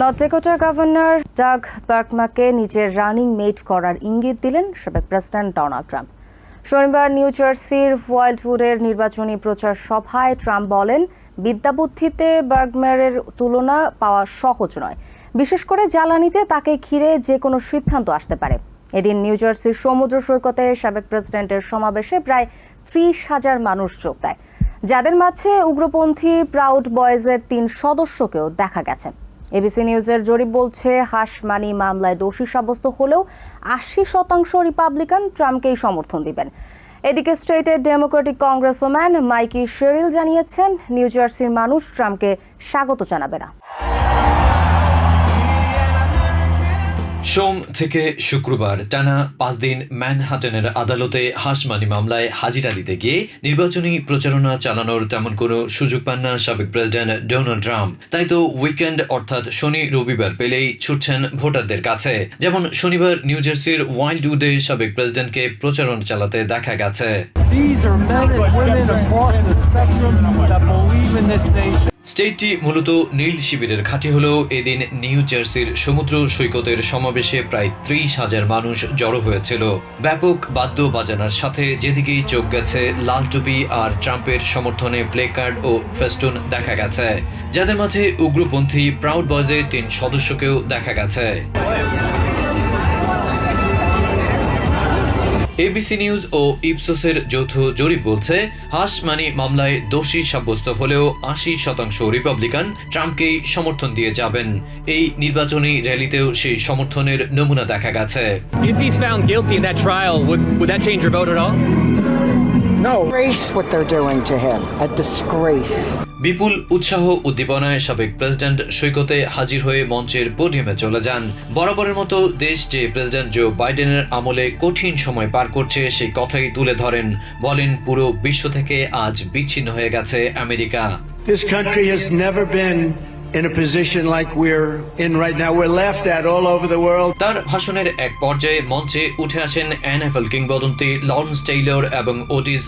North ডেকোটার governor Doug বার্কমাকে নিজের রানিং মেট করার ইঙ্গিত দিলেন সাবেক প্রেসিডেন্ট ডোনাল্ড ট্রাম্প। শনিবার নিউ জার্সির ওয়াইল্ডউডের নির্বাচনী প্রচার সভায় ট্রাম্প বলেন বিদ্যাবুদ্ধিতে বার্গম্যারের তুলনা পাওয়া সহজ নয়। বিশেষ করে জ্বালানিতে তাকে ঘিরে যে কোনো সিদ্ধান্ত আসতে পারে। এদিন নিউ জার্সির সমুদ্র সৈকতে সাবেক প্রেসিডেন্টের সমাবেশে প্রায় ত্রিশ হাজার মানুষ যোগ দেয়। যাদের মাঝে উগ্রপন্থী, প্রাউড বয়েজের তিন সদস্যকেও দেখা গেছে। এবিসি নিউজের জরিপ বলছে হাসমানি মামলায় দোষী সাব্যস্ত হলেও আশি শতাংশ রিপাবলিকান ট্রাম্পকেই সমর্থন দিবেন। এদিকে স্টেটের ডেমোক্রেটিক কংগ্রেসম্যান মাইকি শেরিল জানিয়েছেন, নিউ জার্সির মানুষ ট্রাম্পকে স্বাগত জানাবে না। সোম থেকে শুক্রবার টানা পাঁচ দিন ম্যানহাটনের আদালতে হাসমানি মামলায় হাজিরা দিতে গিয়ে নির্বাচনী প্রচারণা চালানোর তেমন কোনো সুযোগ পান না সাবেক প্রেসিডেন্ট ডোনাল্ড ট্রাম্প। তাই তো উইকেন্ড অর্থাৎ শনি রবিবার পেলেই ছুটছেন ভোটারদের কাছে। যেমন শনিবার নিউ জার্সির ওয়াইল্ডউডে সাবেক প্রেসিডেন্টকে প্রচারণা চালাতে দেখা গেছে। These are men and women across the spectrum that believe in this nation. স্টেটটি মূলত নীল শিবিরের ঘাঁটি হলেও এদিন নিউ জার্সির সমুদ্র সৈকতের সমাবেশে প্রায় ত্রিশ হাজার মানুষ জড়ো হয়েছিল। ব্যাপক বাদ্য বাজানোর সাথে যেদিকেই চোখ গেছে, লাল টুপি আর ট্রাম্পের সমর্থনে প্লে কার্ড ও ফেস্টুন দেখা গেছে। যাদের মাঝে উগ্রপন্থী, প্রাউড বয়েজের তিন সদস্যকেও দেখা গেছে। এবিসি নিউজ ও ইপসোসের যৌথ জরিপ বলছে, হাস মানি মামলায় দোষী সাব্যস্ত হলেও আশি শতাংশ রিপাবলিকান ট্রাম্পকেই সমর্থন দিয়ে যাবেন এই নির্বাচনী র্যালিতেও সেই সমর্থনের নমুনা দেখা গেছে? No. Disgrace what they're doing to him. A disgrace. বিপুল উৎসাহ উদ্দীপনায় সাবেক প্রেসিডেন্ট সৈকতে হাজির হয়ে মঞ্চের পোডিয়ামে চলে যান বরাবরের মতো দেশ যে প্রেসিডেন্ট জো বাইডেনের আমলে কঠিন সময় পার করছে সেই কথাই তুলে ধরেন বলেন পুরো বিশ্ব থেকে আজ বিচ্ছিন্ন হয়ে গেছে America This country has never been তার ভাষণের এক পর্যায়ে মঞ্চে উঠে আসেন এনএফএল কিংবদন্তি লরেন্স টেইলর এবং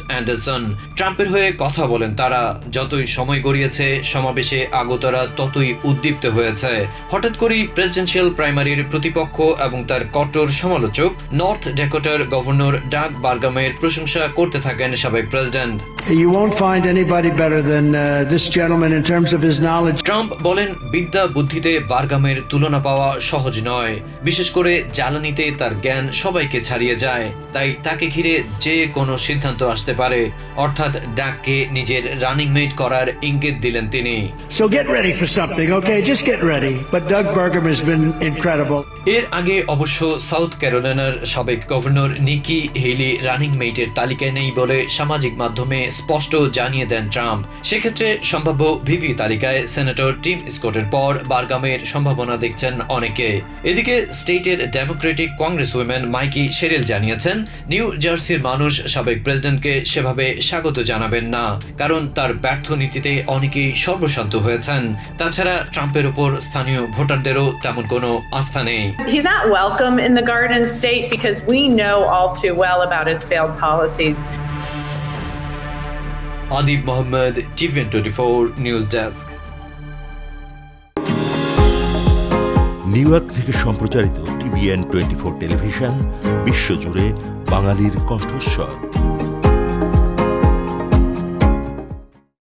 অ্যান্ডারসন। ট্রাম্পের হয়ে কথা বলেন তারা। যতই সময় গড়িয়েছে, সমাবেশে আগতরা ততই উদ্দীপ্ত হয়েছে। হঠাৎ করেই প্রেসিডেন্সিয়াল প্রাইমারির প্রতিপক্ষ এবং তার কট্টর সমালোচক নর্থ ডেকোটার গভর্নর ডাক বার্গামের প্রশংসা করতে থাকেন সাবেক president. You won't find anybody better than uh, this gentleman in terms of his knowledge. Trump বলেন বিদ্যা বুদ্ধিতে বার্গামের তুলনা পাওয়া সহজ নয় বিশেষ করে জ্বালানিতে তার জ্ঞান সবাইকে ছাড়িয়ে যায় তাই তাকে ঘিরে যে কোনো সিদ্ধান্ত আসতে পারে অর্থাৎ ডাককে নিজের রানিং মেট করার ইঙ্গিত দিলেন তিনি So get ready for something, okay? Just get ready. But Doug Burgum has been incredible. এর আগে অবশ্য সাউথ ক্যারোলিনার সাবেক গভর্নর নিকি হেলি রানিং মেটের তালিকায় নেই বলে সামাজিক মাধ্যমে স্পষ্ট জানিয়ে দেন ট্রাম্প। সেক্ষেত্রে সম্ভাব্য ভিপি তালিকায় সেনেটর টিম স্কটের পর বারগামের সম্ভাবনা দেখছেন অনেকে। এদিকে স্টেটের Democratic congress women Mikie Sherrill জানিয়েছেন, নিউ জার্সির মানুষ সাবেক প্রেসিডেন্টকে সেভাবে স্বাগত জানাবেন না, কারণ তার ব্যর্থ নীতিতে অনেকেই সর্বশান্ত হয়েছেন। তাছাড়া ট্রাম্পের উপর স্থানীয় ভোটারদেরও তেমন কোনো আস্থা নেই। He's not welcome in the Garden State because we know all too well about his failed policies. Adib Mohammed, TVN twenty four news desk New York থেকে সম্প্রচারিত টিভিএন টোয়েন্টি ফোর টেলিভিশন বিশ্বজুড়ে বাঙালির কণ্ঠস্বর